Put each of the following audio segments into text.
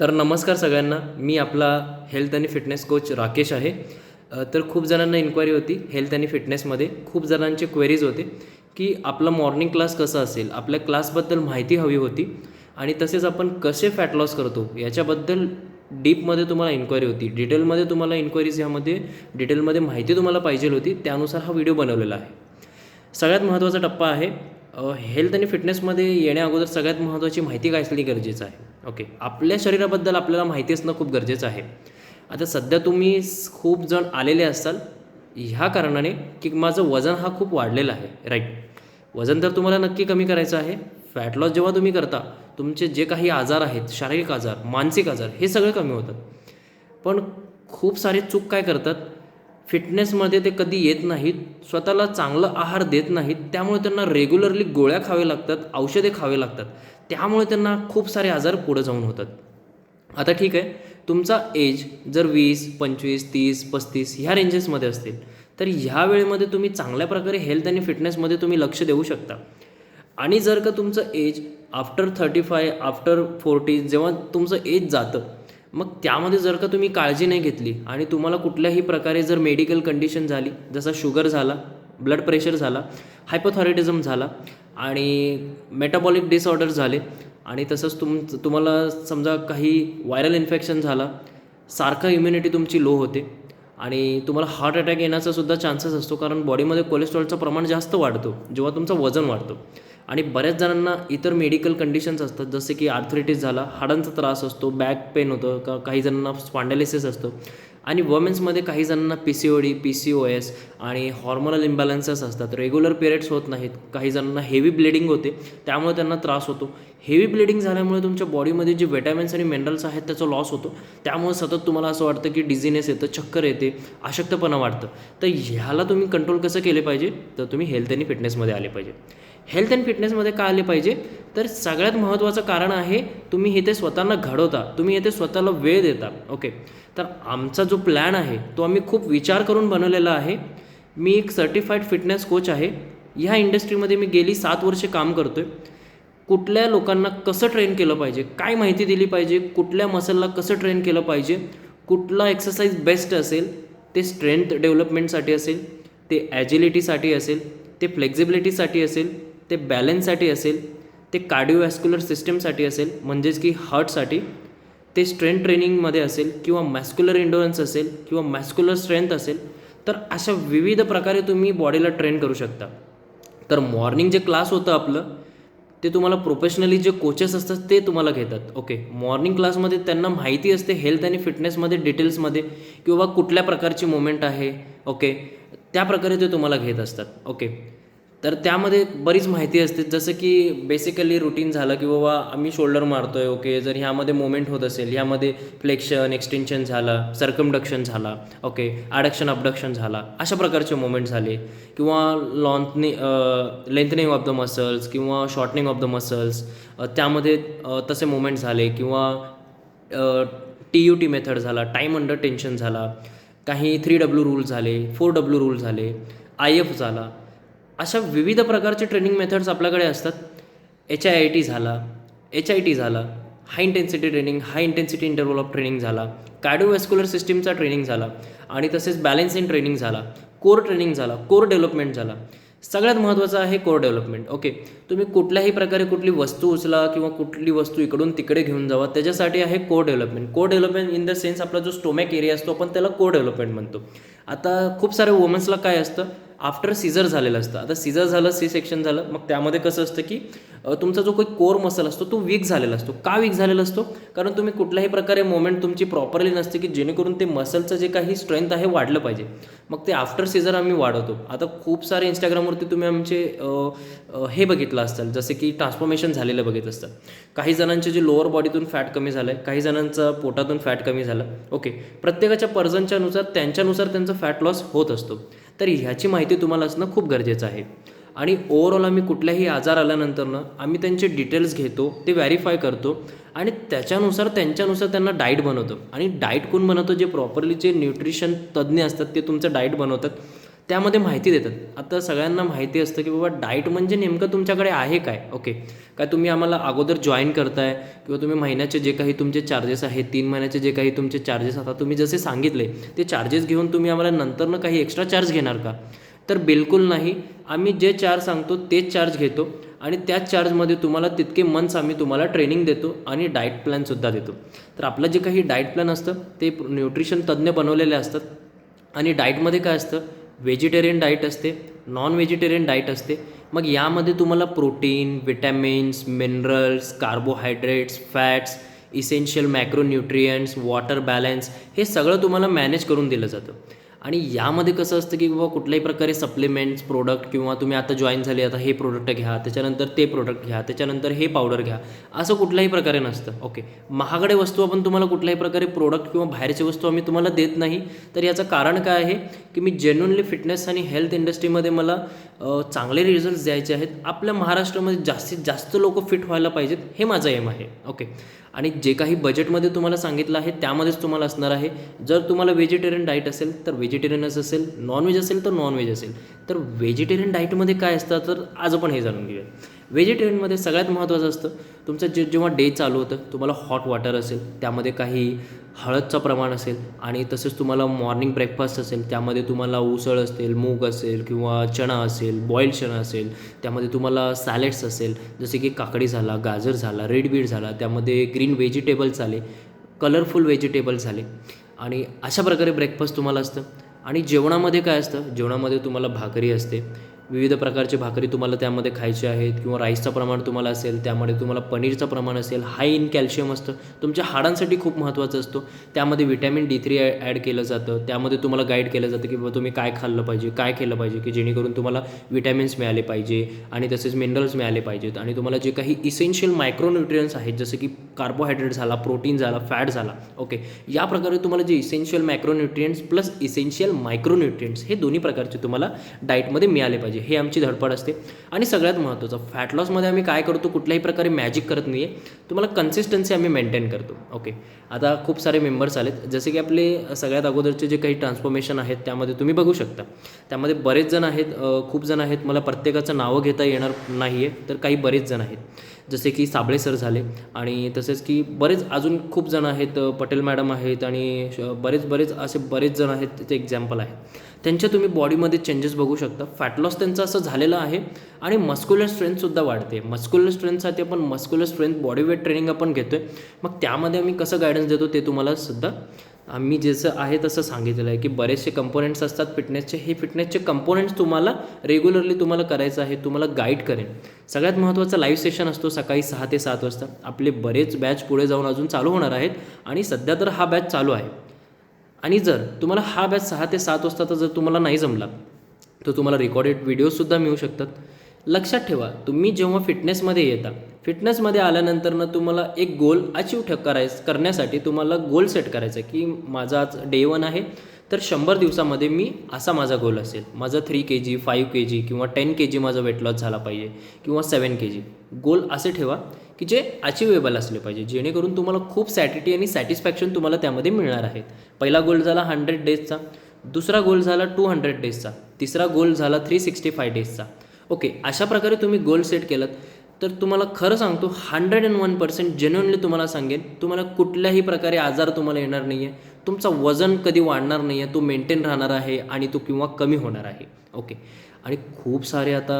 तर नमस्कार सगळ्यांना. मी आपला हेल्थ आणि फिटनेस कोच राकेश आहे. तर खूप जणांना इन्क्वायरी होती हेल्थ आणि फिटनेसमध्ये खूप जणांचे क्वेरीज होते की आपला मॉर्निंग क्लास कसा असेल? आपल्या क्लासबद्दल माहिती हवी होती आणि तसेच आपण कसे फॅट लॉस करतो? याच्याबद्दल डीपमध्ये तुम्हाला इन्क्वायरी होती. डिटेलमध्ये तुम्हाला इन्क्वायरीज ह्यामध्ये डिटेलमध्ये माहिती तुम्हाला पाहिजे होती. त्यानुसार हा व्हिडिओ बनवलेला आहे. सगळ्यात महत्त्वाचा टप्पा आहे हेल्थ आणि फिटनेसमध्ये येण्या अगोदर सगळ्यात महत्त्वाची माहिती काय असली गरजेचं आहे? ओके आपल्या शरीराबद्दल आपल्याला माहिती असणं खूप गरजेचं आहे. आता सध्या तुम्ही खूप जण आलेले असाल ह्या कारणाने की माझं वजन हा खूप वाढलेला आहे राईट वजन तर तुम्हाला नक्की कमी करायचं आहे. फॅट लॉस जेव्हा तुम्ही करता तुमचे जे काही आजार आहेत शारीरिक आजार मानसिक आजार हे सगळे कमी होतात. पण खूप सारे चूक काय करतात? फिटनेसमध्ये ते कधी येत नाहीत स्वतःला चांगलं आहार देत नाहीत त्यामुळे त्यांना रेग्युलरली गोळ्या खावे लागतात औषधे खावे लागतात. त्यामुळे त्यांना खूप सारे आजार पुढे जाऊन होतात. आता ठीक आहे तुमचा एज जर वीस पंचवीस तीस पस्तीस ह्या रेंजेसमध्ये असतील तर ह्या वेळेमध्ये तुम्ही चांगल्या प्रकारे हेल्थ आणि फिटनेसमध्ये तुम्ही लक्ष देऊ शकता. आणि जर का तुमचं age after thirty five after forty जेव्हा तुमचं एज जातं मग त्यामध्ये जर का तुम्ही काळजी नाही घेतली आणि तुम्हाला कुठल्याही प्रकारे जर मेडिकल कंडिशन झाली जसा शुगर झाला ब्लड प्रेशर झाला हायपोथॉरिटिझम झाला आणि मेटाबॉलिक डिसऑर्डर झाले आणि तसंच तुम तुम्हाला समजा काही व्हायरल इन्फेक्शन झाला सारखा इम्युनिटी तुमची लो होते आणि तुम्हाला हार्ट अटॅक येण्याचा सुद्धा चान्सेस असतो कारण बॉडीमध्ये कोलेस्ट्रॉलचं प्रमाण जास्त वाढतो जेव्हा तुमचं वजन वाढतं. आणि बऱ्याच जणांना इतर मेडिकल कंडिशन्स असतात जसे की आर्थरायटिस झाला हाडांचा त्रास असतो बॅक पेन होतं का काही जणांना स्पॉन्डॅलिसिस असतं. आणि वुमेन्समध्ये काही जणांना P C O D P C O S आणि हॉर्मोनल इम्बॅलन्सेस असतात. रेग्युलर पिरियड्स होत नाहीत. काही जणांना हेवी ब्लिडिंग होते त्यामुळे त्यांना त्रास होतो. हेवी ब्लिडिंग झाल्यामुळे तुमच्या बॉडीमध्ये जे विटॅमिन्स आणि मिनरल्स आहेत त्याचा लॉस होतो. त्यामुळे सतत तुम्हाला असं वाटतं की डिझिनेस येतं चक्कर येते अशक्तपणा वाढतं. तर ह्याला तुम्ही कंट्रोल कसं केले पाहिजे? तर तुम्ही हेल्थ आणि फिटनेसमध्ये आले पाहिजे. हेल्थ अँड फिटनेसमध्ये का आले पाहिजे? तर सगळ्यात महत्त्वाचं कारण आहे तुम्ही इथे स्वतःला घडवता. तुम्ही इथे स्वतःला वेळ देता. ओके तर आमचा जो प्लॅन आहे तो आम्ही खूप विचार करून बनवलेला आहे. मी एक सर्टिफाईड फिटनेस कोच आहे. ह्या इंडस्ट्रीमध्ये मी गेली सात वर्षे काम करतो आहे कुठल्या लोकांना कसं ट्रेन केलं पाहिजे? काय माहिती दिली पाहिजे? कुठल्या मसलला कसं ट्रेन केलं पाहिजे? कुठला एक्सरसाइज बेस्ट असेल? ते स्ट्रेंथ डेव्हलपमेंटसाठी असेल ते ॲजिलिटीसाठी असेल ते फ्लेक्झिबिलिटीसाठी असेल ते बॅलन्ससाठी असेल ते कार्डिओवॅस्क्युलर सिस्टमसाठी असेल म्हणजेच की हार्टसाठी ते स्ट्रेंथ ट्रेनिंगमध्ये असेल किंवा मॅस्क्युलर इंडोरन्स असेल किंवा मॅस्क्युलर स्ट्रेंथ असेल तर अशा विविध प्रकारे तुम्ही बॉडीला ट्रेन करू शकता. तर मॉर्निंग जे क्लास होतं आपलं ते तुम्हाला प्रोफेशनली जे कोचेस असतात ते तुम्हाला घेतात ओके? मॉर्निंग क्लासमध्ये त्यांना माहिती असते हेल्थ आणि फिटनेसमध्ये डिटेल्समध्ये किंवा कुठल्या प्रकारची मुवमेंट आहे ओके? त्या प्रकारे ते तुम्हाला घेत असतात ओके? तर त्यामध्ये बरीच माहिती असते. जसं की बेसिकली रुटीन झालं की बाबा आम्ही शोल्डर मारतो आहे ओके जर ह्यामध्ये मुवमेंट होत असेल ह्यामध्ये फ्लेक्शन एक्सटेन्शन झालं सर्कमडक्शन झाला ओके ॲडक्शन अपडक्शन झाला अशा प्रकारचे मुवमेंट झाले. किंवा लॉन्थनि लेंथनिंग ऑफ द मसल्स किंवा शॉर्टनिंग ऑफ द मसल्स त्यामध्ये तसे मुवमेंट झाले. किंवा टी यू टी मेथड झाला टाईम अंडर टेन्शन झाला. काही थ्री डब्ल्यू रूल झाले फोर डब्ल्यू रूल झाले. आय एफ झाला. अशा विविध प्रकारचे ट्रेनिंग मेथड्स आपल्याकडे असतात. एच आय आय टी झाला एच आय टी झाला high intensity training high intensity interval of training झाला कार्डिओवॅस्क्युलर सिस्टीमचा ट्रेनिंग झाला आणि तसेच बॅलेन्सिंग ट्रेनिंग झाला कोर ट्रेनिंग झाला कोर डेव्हलपमेंट झाला. सगळ्यात महत्त्वाचं आहे कोर डेव्हलपमेंट ओके तुम्ही कुठल्याही प्रकारे कुठली वस्तू उचला किंवा कुठली वस्तू इकडून तिकडे घेऊन जावा त्याच्यासाठी आहे core development core development in the sense आपला जो स्टोमॅक एरिया असतो आपण त्याला कोर डेव्हलपमेंट म्हणतो. आता खूप साऱ्या वुमन्सला काय असतं? आफ्टर सीझर झालेलं असतं. आता सीझर झालं सी सेक्शन झालं मग त्यामध्ये कसं असतं की तुमचा जो काही कोर मसल असतो तो वीक झालेला असतो. का वीक झालेला असतो? कारण तुम्ही कुठल्याही प्रकारे मोमेंट तुमची प्रॉपरली नसते की जेणेकरून ते मसलचं जे काही स्ट्रेंथ आहे वाढलं पाहिजे. मग ते आफ्टर सीझर आम्ही वाढवतो. आता खूप सारे इंस्टाग्रामवरती तुम्ही आमचे हे बघितलं असताल जसे की ट्रान्सफॉर्मेशन झालेलं बघित असतात काही जणांचे जे लोअर बॉडीतून फॅट कमी झालं आहे काही जणांचं पोटातून फॅट कमी झालं. ओके प्रत्येकाच्या पर्जनच्यानुसार त्यांच्यानुसार त्यांचं फॅट लॉस होत असतो. तर ह्याची माहिती तुम्हाला असणं खूप गरजेचं आहे. आणि ओवरऑल आम्ही कुठल्याही आजार आल्यानंतरनं आम्ही त्यांचे डिटेल्स घेतो ते व्हॅरीफाय करतो आणि त्याच्यानुसार त्यांच्यानुसार त्यांना डाईट बनवतो. आणि डाईट कोण बनवतो? जे प्रॉपरली जे न्यूट्रिशन तज्ज्ञ असतात ते तुमचं डाईट बनवतात. त्यामध्ये माहिती देतात. आता सगळ्यांना माहिती असतं की बाबा डाईट म्हणजे नेमकं तुमच्याकडे आहे काय? ओके काय तुम्ही आम्हाला अगोदर जॉईन करताय? किंवा तुम्ही महिन्याचे जे काही तुमचे चार्जेस आहेत तीन महिन्याचे जे काही तुमचे चार्जेस आता तुम्ही जसे सांगितले ते चार्जेस घेऊन तुम्ही आम्हाला नंतरनं काही एक्स्ट्रा चार्ज घेणार का? तर बिलकुल नाही. आम्ही जे चार्ज सांगतो तेच चार्ज घेतो आणि त्याच चार्जमध्ये तुम्हाला तितके मंथ्स आम्ही तुम्हाला ट्रेनिंग देतो आणि डाएट प्लॅनसुद्धा देतो. तर आपलं जे काही डाएट प्लॅन असतं ते न्यूट्रिशन तज्ज्ञ बनवलेले असतात. आणि डाएटमध्ये काय असतं? व्हेजिटेरियन डाएट असते नॉन व्हेजिटेरियन डाएट असते. मग यामध्ये तुम्हाला protein vitamins minerals carbohydrates fats essential macronutrients water balance हे सगळं तुम्हाला मॅनेज करून दिलं जातं. आणि यामध्ये कसं असतं की बाबा कुठल्याही प्रकारे सप्लिमेंट्स प्रोडक्ट किंवा तुम्ही आता जॉईन झाले आता हे प्रोडक्ट घ्या त्याच्यानंतर ते प्रोडक्ट घ्या त्याच्यानंतर हे पावडर घ्या असं कुठल्याही प्रकारे नसतं. ओके महागडे वस्तू आपण तुम्हाला कुठल्याही प्रकारे प्रोडक्ट किंवा बाहेरची वस्तू आम्ही तुम्हाला देत नाही. तर याचं कारण काय आहे की मी जेन्युनली फिटनेस आणि हेल्थ इंडस्ट्रीमध्ये मला चांगले रिझल्ट्स द्यायचे आहेत. आपल्या महाराष्ट्रामध्ये जास्तीत जास्त लोक फिट व्हायला पाहिजेत हे माझं एम आहे. ओके आणि जे काही बजेटमध्ये तुम्हाला सांगितलं आहे त्यामध्येच तुम्हाला असणार आहे. जर तुम्हाला व्हेजिटेरियन डाईट असेल तर व्हेजिटेरियनच असेल नॉनव्हेज असेल तर नॉनव्हेज असेल. तर व्हेजिटेरियन डाईटमध्ये काय असतं तर आज आपण हे जाणून घेऊया. व्हेजिटेरियनमध्ये सगळ्यात महत्त्वाचं असतं तुमचं जे जेव्हा डे चालू होतं तुम्हाला हॉट वॉटर असेल त्यामध्ये काही हळदचं प्रमाण असेल आणि तसेच तुम्हाला मॉर्निंग ब्रेकफास्ट असेल त्यामध्ये तुम्हाला उसळ असेल मूग असेल किंवा चणा असेल बॉईल्ड चणा असेल त्यामध्ये तुम्हाला सॅलेड्स असेल जसे की काकडी झाला गाजर झाला रेड बीट झाला त्यामध्ये ग्रीन व्हेजिटेबल्स आले कलरफुल व्हेजिटेबल्स झाले आणि अशा प्रकारे ब्रेकफास्ट तुम्हाला असतं. आणि जेवणामध्ये काय असतं? जेवणामध्ये तुम्हाला भाकरी असते. विविध प्रकारची भाकरी तुम्हाला त्यामध्ये खायची आहेत किंवा राईसचं प्रमाण तुम्हाला असेल त्यामध्ये तुम्हाला पनीरचं प्रमाण असेल हाय इन कॅल्शियम असतं तुमच्या हाडांसाठी खूप महत्त्वाचं असतो. त्यामध्ये विटॅमिन डी थ्री ॲड केलं जातं. त्यामध्ये तुम्हाला गाईड केलं जातं की बाबा तुम्ही काय खाल्लं पाहिजे काय केलं पाहिजे की जेणेकरून तुम्हाला विटॅमिन्स मिळाले पाहिजे आणि तसेच मिनरल्स मिळाले पाहिजेत. आणि तुम्हाला जे काही इसेन्शियल मायक्रोन्युट्रियन्स आहेत जसं की कार्बोहायड्रेट झाला प्रोटीन झाला फॅट झाला ओके या प्रकारे तुम्हाला जे essential micronutrients plus essential micronutrients हे दोन्ही प्रकारचे तुम्हाला डाएटमध्ये मिळाले पाहिजे. हे आमची धडपड असते. आणि सगळ्यात महत्त्वाचं फॅट लॉसमध्ये आम्ही काय करतो कुठल्याही प्रकारे मॅजिक करत नाही आहे तुम्हाला कन्सिस्टन्सी आम्ही मेंटेन करतो. ओके आता खूप सारे मेंबर्स आलेत. जसे की आपले सगळ्यात अगोदरचे जे काही ट्रान्सफॉर्मेशन आहेत त्यामध्ये तुम्ही बघू शकता. त्यामध्ये बरेच जण आहेत खूप जण आहेत. मला प्रत्येकाचं नावं घेता येणार नाही आहे तर काही बरेच जण आहेत. जसे की साबळे सर झाले आणि तसेच की बरेच अजून खूप जण आहेत पटेल मॅडम आहेत आणि श- बरेच बरेच असे बरेच जण आहेत त्याचे एक्झाम्पल आहे त्यांच्या तुम्ही बॉडीमध्ये चेंजेस बघू शकता. फॅट लॉस त्यांचं असं झालेलं आहे आणि मस्क्युलर स्ट्रेंथसुद्धा वाढते. मस्क्युलर स्ट्रेंथसाठी आपण muscular strength body weight training आपण घेतो आहे मग त्यामध्ये आम्ही कसं गायडन्स देतो ते तुम्हाला सुद्धा आम्ही जसं आहे तसं सांगितलेलं आहे की बरेचसे कंपोनेंट्स असतात फिटनेसचे हे फिटनेसचे कंपोनेंट्स तुम्हाला रेग्युलरली तुम्हाला करायचं आहे तुम्हाला गाईड करेन. सगळ्यात महत्त्वाचा लाईव्ह सेशन असतो सकाळी सहा ते सात वाजता. आपले बरेच बॅच पुढे जाऊन अजून चालू होणार आहेत आणि सध्या तर हा बॅच चालू आहे. आणि जर तुम्हाला हा बॅच सहा ते सात वाजता जर तुम्हाला नाही जमला तर तुम्हाला रेकॉर्डेड व्हिडिओजसुद्धा मिळू शकतात. लक्षात ठेवा तुम्ही जेव्हा फिटनेसमध्ये येता फिटनेसमध्ये आल्यानंतर ना तुम्हाला एक गोल अचीव ठ करायचं करण्यासाठी तुम्हाला गोल सेट करायचा आहे की माझा आज डे वन आहे तर शंभर दिवसामध्ये मी असा माझा गोल असेल. माझा थ्री के जी फाईव्ह के जी किंवा टेन के जी माझा वेट लॉस झाला पाहिजे किंवा सेवन के जी गोल असे ठेवा की जे अचिवेबल असले पाहिजे जेणेकरून तुम्हाला खूप सॅटिटी आणि सॅटिस्फॅक्शन तुम्हाला त्यामध्ये मिळणार आहेत पहिला गोल झाला हंड्रेड डेजचा दुसरा गोल झाला टू हंड्रेड डेजचा तिसरा गोल झाला थ्री सिक्स्टी फाय डेजचा ओके अशा प्रकारे तुम्ही गोल सेट केलात तर तुम्हाला खरं सांगतो hundred and one percent genuinely तुम्हाला सांगेन तुम्हाला कुठल्याही प्रकारे आजार तुम्हाला येणार नाही आहे तुमचं वजन कधी वाढणार नाही आहे तो मेंटेन राहणार आहे आणि तो किंवा कमी होणार आहे. ओके. आणि खूप सारे आता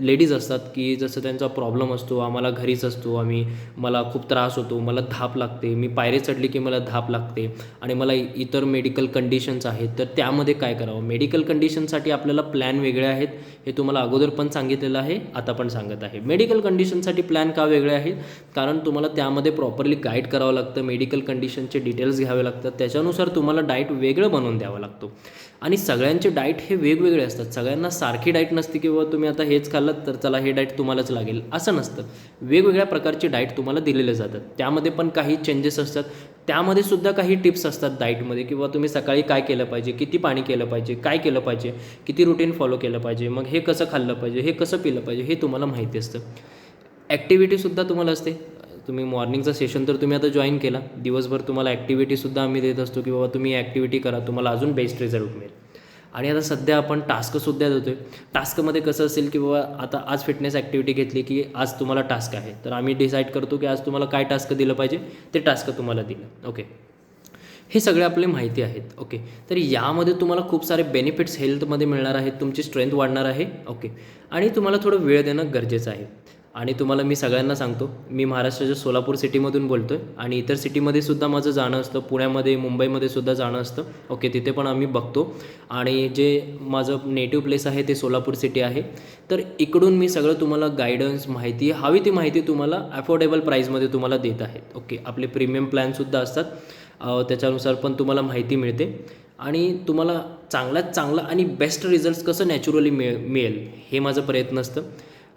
लेडीज असतात की जसं त्यांचा प्रॉब्लेम असतो आम्हाला घरीच असतो आम्ही मला खूप त्रास होतो मला धाप लागते मी पायरी चढली की मला धाप लागते आणि मला इतर मेडिकल कंडिशन्स आहेत तर त्यामध्ये काय करावं? मेडिकल कंडिशनसाठी आपल्याला प्लॅन वेगळे आहेत हे तुम्हाला अगोदर पण सांगितलेलं आहे आता पण सांगत आहे. मेडिकल कंडिशनसाठी प्लॅन का वेगळे आहेत? कारण तुम्हाला त्यामध्ये प्रॉपरली गाईड करावं लागतं मेडिकल कंडिशनचे डिटेल्स घ्यावे लागतात त्याच्यानुसार तुम्हाला डाएट वेगळं बनवून द्यावं लागतो. आणि सगळ्यांचे डाएट हे वेगवेगळे असतात. सगळ्यांना सारखी डाएट नसते किंवा तुम्ही आता हेच खाल्लं तर चला हे डाएट तुम्हालाच लागेल. असं नसतं. वेगवेगळ्या प्रकारचे डाएट तुम्हाला दिलेले जातात. त्यामध्ये पण काही चेंजेस असतात. त्यामध्ये सुद्धा काही टिप्स असतात डाईटमध्ये किंवा तुम्ही सकाळी काय केलं पाहिजे? किती पाणी केलं पाहिजे? काय केलं पाहिजे? किती रुटीन फॉलो केलं पाहिजे? मग हे कसं खाल्लं पाहिजे? हे कसं पिलं पाहिजे? हे तुम्हाला माहिती असतं. ॲक्टिव्हिटीसुद्धा तुम्हाला असते. तुम्ही मॉर्निंगचा सेशन तर तुम्ही आता जॉईन केला. दिवसभर तुम्हाला ॲक्टिव्हिटीसुद्धा आम्ही देत असतो की बाबा तुम्ही ॲक्टिव्हिटी करा तुम्हाला अजून बेस्ट रिझल्ट मिळेल. आणि आता सध्या आपण टास्कसुद्धा देतो आहे टास्कमध्ये कसं असेल की बाबा आता आज फिटनेस ॲक्टिव्हिटी घेतली की आज तुम्हाला टास्क आहे. तर आम्ही डिसाईड करतो की आज तुम्हाला काय टास्क दिलं पाहिजे ते टास्क तुम्हाला दिलं. ओके हे सगळे आपले माहिती आहेत. ओके तर यामध्ये तुम्हाला खूप सारे बेनिफिट्स हेल्थमध्ये मिळणार आहेत. तुमची स्ट्रेंथ वाढणार आहे. ओके आणि तुम्हाला थोडं वेळ देणं गरजेचं आहे. आणि तुम्हाला मी सगळ्यांना सांगतो मी महाराष्ट्राच्या सोलापूर सिटीमधून बोलतो आहे आणि इतर सिटीमध्ये सुद्धा माझं जाणं असतं पुण्यामध्ये मुंबईमध्ये सुद्धा जाणं असतं. ओके तिथे पण आम्ही बघतो. आणि जे माझं नेटिव्ह प्लेस आहे ते सोलापूर सिटी आहे. तर इकडून मी सगळं तुम्हाला गायडन्स माहिती हवी ती माहिती तुम्हाला अफोर्डेबल प्राईजमध्ये तुम्हाला देत आहेत ओके आपले प्रीमियम प्लॅनसुद्धा असतात. त्याच्यानुसार पण तुम्हाला माहिती मिळते. आणि तुम्हाला चांगल्यात चांगला आणि बेस्ट रिझल्ट कसं नॅचरली मिळ मिळेल हे माझं प्रयत्न असतं.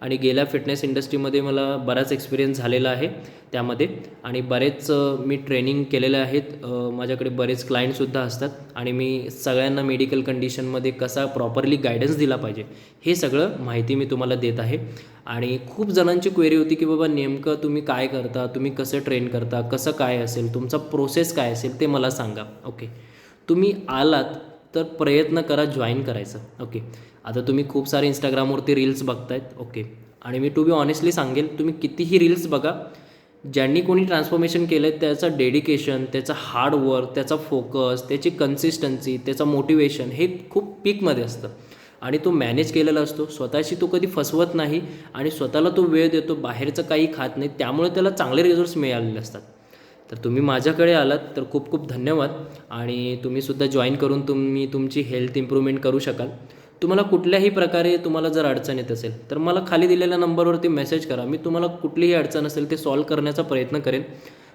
आणि गेल्या फिटनेस इंडस्ट्रीमध्ये मला बराच एक्सपिरियन्स झालेला आहे त्यामध्ये. आणि बरेच मी ट्रेनिंग केलेले आहेत. माझ्याकडे बरेच क्लायंटसुद्धा असतात. आणि मी सगळ्यांना मेडिकल कंडिशनमध्ये कसा प्रॉपरली गायडन्स दिला पाहिजे हे सगळं माहिती मी तुम्हाला देत आहे. आणि खूप जणांची क्वेरी होती की बाबा नेमकं तुम्ही काय करता तुम्ही कसं ट्रेन करता कसं काय असेल तुमचा प्रोसेस काय असेल ते मला सांगा. ओके तुम्ही आलात तर प्रयत्न करा जॉईन करायचं. ओके आता तुम्ही खूप सारे इंस्टाग्रामवरती रील्स बघतायत. ओके आणि मी टू बी ऑनेस्टली सांगेल तुम्ही कितीही रील्स बघा ज्यांनी कोणी ट्रान्सफॉर्मेशन केलं आहे त्याचं डेडिकेशन त्याचं हार्डवर्क त्याचा फोकस त्याची कन्सिस्टन्सी त्याचं मोटिवेशन हे खूप पीकमध्ये असतं. आणि तो मॅनेज केलेला असतो. स्वतःशी तो कधी फसवत नाही आणि स्वतःला तो वेळ देतो. बाहेरचं काही खात नाही. त्यामुळे त्याला चांगले रिझल्ट्स मिळालेले असतात. तर तुम्ही माझ्याकडे आलात तर खूप खूप धन्यवाद. आणि तुम्हीसुद्धा जॉईन करून तुम्ही तुमची हेल्थ इम्प्रूव्हमेंट करू शकाल. तुम्हाला कुठल्याही प्रकारे तुम्हाला जर अडचण येत असेल तर मला खाली दिलेल्या नंबरवरती मेसेज करा. मी तुम्हाला कुठलीही अडचण असेल ते सॉल्व करण्याचा प्रयत्न करेन.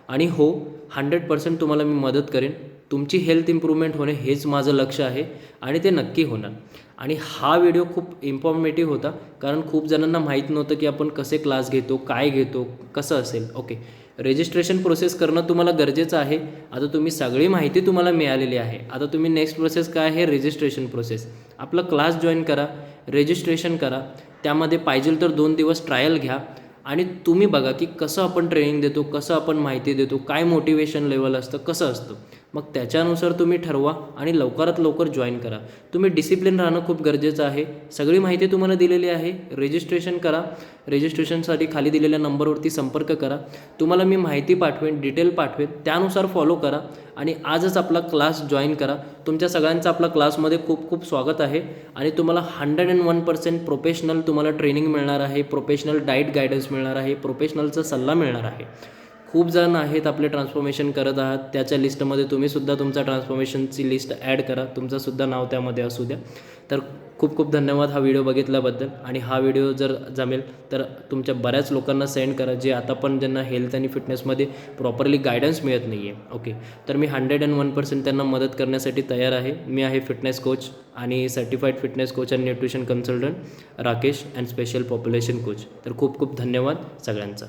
आणि हो हंड्रेड पर्सेंट तुम्हाला मी मदत करेन. तुमची हेल्थ इम्प्रूव्हमेंट होणे हेच माझं लक्ष आहे आणि ते नक्की होणार. आणि हा व्हिडिओ खूप इन्फॉर्मेटिव्ह होता कारण खूप जणांना माहीत नव्हतं की आपण कसे क्लास घेतो काय घेतो कसं असेल. ओके रजिस्ट्रेशन प्रोसेस करणं तुम्हाला गरजेचं आहे. आता तुम्ही सगळी माहिती तुम्हाला मिळालेली आहे. आता तुम्ही नेक्स्ट प्रोसेस काय आहे? रजिस्ट्रेशन प्रोसेस आपला क्लास जॉईन करा. रजिस्ट्रेशन करा. त्यामध्ये पाहिजे तर दोन दिवस ट्रायल घ्या. आणि तुम्ही बघा की कसं आपण ट्रेनिंग देतो कसं आपण माहिती देतो काय मोटिवेशन लेवल असतं कसं असतं. मग त्याच्यानुसार तुम्ही ठरवा आणि लवकरात लवकर जॉईन करा. तुम्ही डिसिप्लिन राहणं खूप गरजेचं आहे. सगळी माहिती तुम्हाला दिलेली आहे. रजिस्ट्रेशन करा. रजिस्ट्रेशनसाठी खाली दिलेल्या नंबरवरती संपर्क करा. तुम्हाला मी माहिती पाठवेन डिटेल पाठवेन त्यानुसार फॉलो करा आणि आजच आपला क्लास जॉईन करा. तुमच्या सगळ्यांचं आपला क्लासमध्ये खूप खूप स्वागत आहे आणि तुम्हाला hundred and one percent professional तुम्हाला ट्रेनिंग मिळणार आहे. प्रोफेशनल डाईट गायडन्स मिळणार आहे. प्रोफेशनलचा सल्ला मिळणार आहे. खूप जण आहेत आपले ट्रान्सफॉर्मेशन करत आहात. त्याच्या लिस्टमध्ये तुम्हीसुद्धा तुमचा ट्रान्सफॉर्मेशनची लिस्ट ॲड करा. तुमचंसुद्धा नाव त्यामध्ये असू द्या. तर खूप खूप धन्यवाद हा व्हिडिओ बघितल्याबद्दल. आणि हा व्हिडिओ जर जमेल तर तुमच्या बऱ्याच लोकांना सेंड करा जे आता पण ज्यांना हेल्थ आणि फिटनेसमध्ये प्रॉपरली गायडन्स मिळत नाही आहे ओके तर मी हंड्रेड अँड वन पर्सेंट त्यांना मदत करण्यासाठी तयार आहे. मी आहे फिटनेस कोच आणि certified fitness coach and nutrition consultant Rakesh and special population coach तर खूप खूप धन्यवाद सगळ्यांचा.